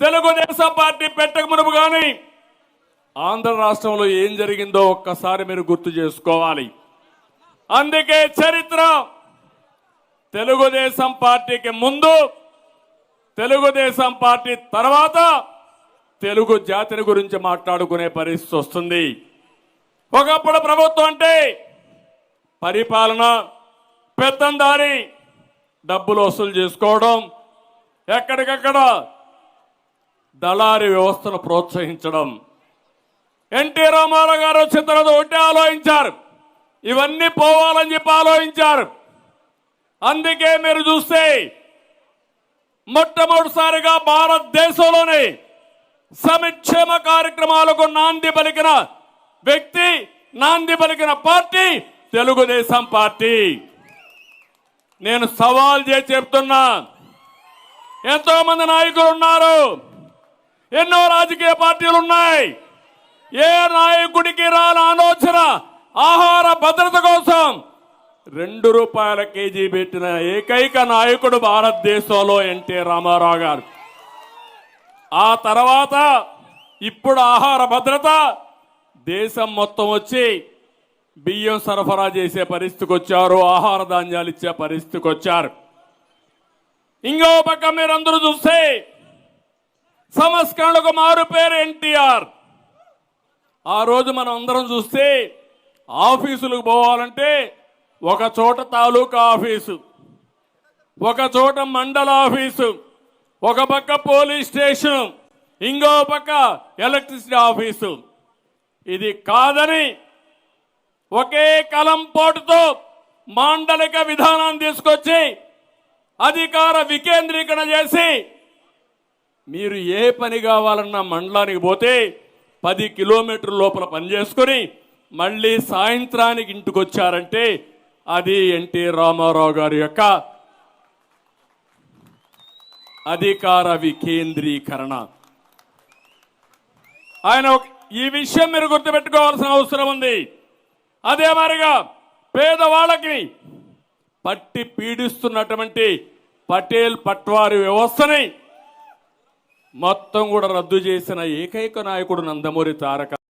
Telugu Desam party పెట్టక మునుపు కానీ ఆంధ్ర రాష్ట్రంలో ఏం జరిగిందో ఒక్కసారి మీరు గుర్తు చేసుకోవాలి. అందుకే చరిత్ర తెలుగుదేశం పార్టీకి ముందు తెలుగుదేశం పార్టీ తర్వాత తెలుగు జాతిని గురించి మాట్లాడుకునే పరిస్థితి వస్తుంది. ఒకప్పుడు ప్రభుత్వం అంటే పరిపాలన పెత్తందారి డబ్బులు వసూలు చేసుకోవడం ఎక్కడికక్కడ దళారి వ్యవస్థను ప్రోత్సహించడం. ఎన్టీ రామారావు గారు వచ్చిన తర్వాత ఒకటే ఆలోచించారు. ఇవన్నీ పోవాలని చెప్పి ఆలోచించారు. అందుకే మీరు చూస్తే మొట్టమొదటిసారిగా భారతదేశంలోని సంక్షేమ కార్యక్రమాలకు నాంది పలికిన వ్యక్తి నాంది పలికిన పార్టీ తెలుగుదేశం పార్టీ. నేను సవాల్ చేసి చెప్తున్నా. ఎంతో మంది నాయకులు ఉన్నారు. ఎన్నో రాజకీయ పార్టీలు ఉన్నాయి. ఏ నాయకుడికి రాని ఆలోచన ఆహార భద్రత కోసం. రెండు రూపాయల కేజీ పెట్టిన ఏకైక నాయకుడు భారతదేశంలో ఎన్టీ రామారావు గారు. ఆ తర్వాత ఇప్పుడు ఆహార భద్రత దేశం మొత్తం వచ్చి బియ్యం సరఫరా చేసే పరిస్థితికి వచ్చారు ఆహార ధాన్యాలు ఇచ్చే పరిస్థితికి వచ్చారు. ఇంకో పక్క మీరందరూ చూస్తే సంస్కరణకు మారు పేరు ఎన్టీఆర్. ఆ రోజు మనం అందరం చూస్తే ఆఫీసులకు పోవాలంటే ఒక చోట తాలూకా ఆఫీసు ఒక చోట మండల ఆఫీసు ఒక పక్క పోలీస్ స్టేషన్ ఇంకో పక్క ఎలక్ట్రిసిటీ ఆఫీసు. ఇది కాదని ఒకే కలం పోటుతో మాండలిక విధానాన్ని తీసుకొచ్చి అధికార వికేంద్రీకరణ చేసి మీరు ఏ పని కావాలన్నా మండలానికి పోతే పది కిలోమీటర్ల లోపల పని చేసుకొని మళ్ళీ సాయంత్రానికి ఇంటికి వచ్చారంటే అది ఎన్టీ రామారావు గారి యొక్క అధికార వికేంద్రీకరణ. ఆయన ఈ విషయం మీరు గుర్తుపెట్టుకోవాల్సిన అవసరం ఉంది. అదే మారిగా పేదవాళ్ళకి పట్టి పీడిస్తున్నటువంటి పటేల్ పట్వారి వ్యవస్థని మొత్తం కూడా రద్దు చేసిన ఏకైక నాయకుడు నందమూరి తారక